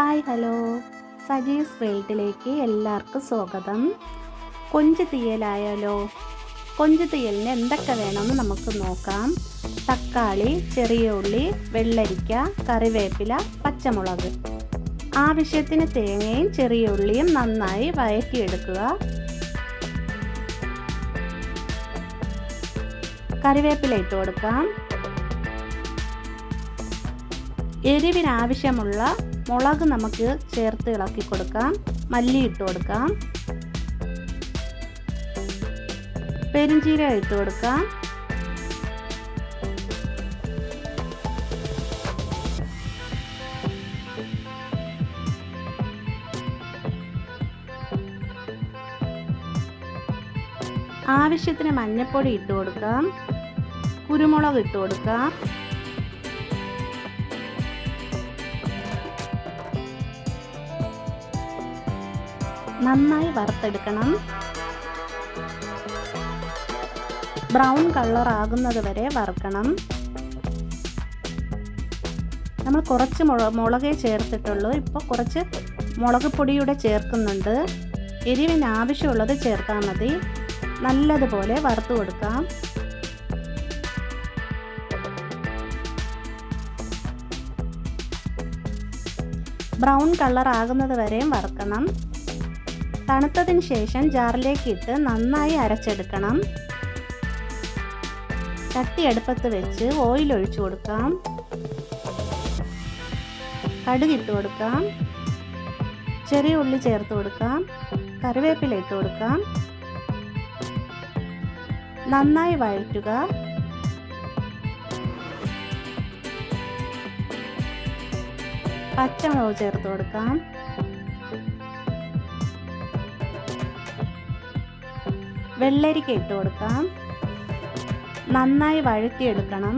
Hi hello. Saji's വേൾഡിലേക്ക് എല്ലാവർക്കും സ്വാഗതം. കൊഞ്ച് തീയലായാലോ? കൊഞ്ച് തീയലിന് എന്തൊക്കെ വേണമെന്ന് നമുക്ക് നോക്കാം. തക്കാളി ചെറിയ ഉള്ളി വെള്ളരിക്ക കറിവേപ്പില പച്ചമുളക്. ആവശ്യത്തിന് തേങ്ങയും ചെറിയ ഉള്ളിയും നന്നായി വഴറ്റിയെടുക്കുക. കറിവേപ്പില ഇട്ട് കൊടുക്കാം. എരിവിനാവശ്യമുള്ള മുളക് നമുക്ക് ചേർത്ത് ഇളക്കി കൊടുക്കാം. മല്ലി ഇട്ട് കൊടുക്കാം. പെരിഞ്ചീരകം ഇട്ട് കൊടുക്കാം. ആവശ്യത്തിന് മഞ്ഞൾപ്പൊടി ഇട്ട് കൊടുക്കാം. കുരുമുളക് ഇട്ട് കൊടുക്കാം. നന്നായി വറുത്തെടുക്കണം. ബ്രൗൺ കളർ ആകുന്നത് വരെ വറുക്കണം. നമ്മൾ കുറച്ച് മുള മുളകേ ചേർത്തിട്ടുള്ളൂ. ഇപ്പോൾ കുറച്ച് മുളക് പൊടിയൂടെ ചേർക്കുന്നുണ്ട്. എരിവിന് ആവശ്യമുള്ളത് ചേർത്താൽ മതി. നല്ലതുപോലെ വറുത്ത് കൊടുക്കാം. ബ്രൗൺ കളർ ആകുന്നത് വരെയും വറുക്കണം. തണുത്തതിന് ശേഷം ജാറിലേക്ക് ഇട്ട് നന്നായി അരച്ചെടുക്കണം. ചട്ടി അടുപ്പത്ത് വെച്ച് ഓയിൽ ഒഴിച്ചു കൊടുക്കാം. കടുകിട്ട് കൊടുക്കാം. ചെറിയ ഉള്ളി ചേർത്ത് കൊടുക്കാം. കറിവേപ്പില ഇട്ട് കൊടുക്കാം. നന്നായി വഴറ്റുക. പച്ചമുളക് ചേർത്ത് കൊടുക്കാം. വെള്ളരിക്ക ഇട്ട് കൊടുക്കാം. നന്നായി വഴറ്റിയെടുക്കണം.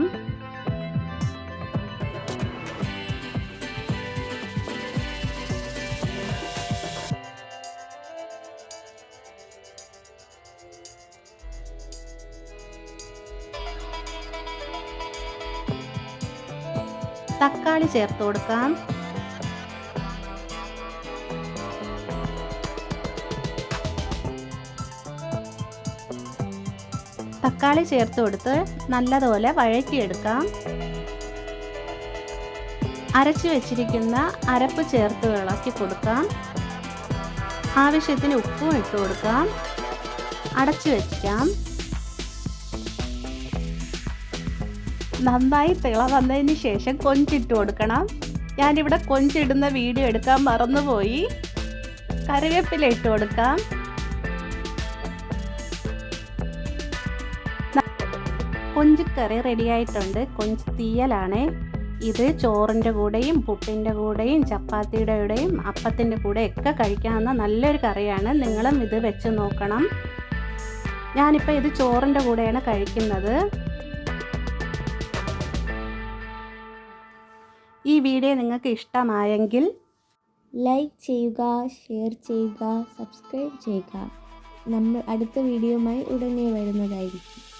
തക്കാളി ചേർത്ത് കൊടുക്കാം. തക്കാളി ചേർത്ത് കൊടുത്ത് നല്ലതുപോലെ വഴറ്റിയെടുക്കാം. അരച്ചു വെച്ചിരിക്കുന്ന അരപ്പ് ചേർത്ത് ഇളക്കി കൊടുക്കാം. ആവശ്യത്തിന് ഉപ്പും ഇട്ട് കൊടുക്കാം. അടച്ചു വെക്കാം. നന്നായി തിള വന്നതിന് ശേഷം കൊഞ്ചിട്ട് കൊടുക്കണം. ഞാനിവിടെ കൊഞ്ചിടുന്ന വീഡിയോ എടുക്കാൻ മറന്നുപോയി. കറിവേപ്പില ഇട്ട് കൊടുക്കാം. കൊഞ്ചിക്കറി റെഡിയായിട്ടുണ്ട് കൊഞ്ച് തീയലാണ്. ഇത് ചോറിന്റെ കൂടെയും പുട്ടിന്റെ കൂടെയും ചപ്പാത്തിയുടെ കൂടെയും അപ്പത്തിന്റെ ഒക്കെ കഴിക്കാവുന്ന നല്ലൊരു കറിയാണ്. നിങ്ങളും ഇത് വെച്ച് നോക്കണം. ഞാനിപ്പോൾ ഇത് ചോറിന്റെ കൂടെയാണ് കഴിക്കുന്നത്. ഈ വീഡിയോ നിങ്ങൾക്ക് ഇഷ്ടമായെങ്കിൽ ലൈക്ക് ചെയ്യുക ഷെയർ ചെയ്യുക സബ്സ്ക്രൈബ് ചെയ്യുക. നമ്മൾ അടുത്ത വീഡിയോയുമായി ഉടനെ വരുന്നതായിരിക്കും.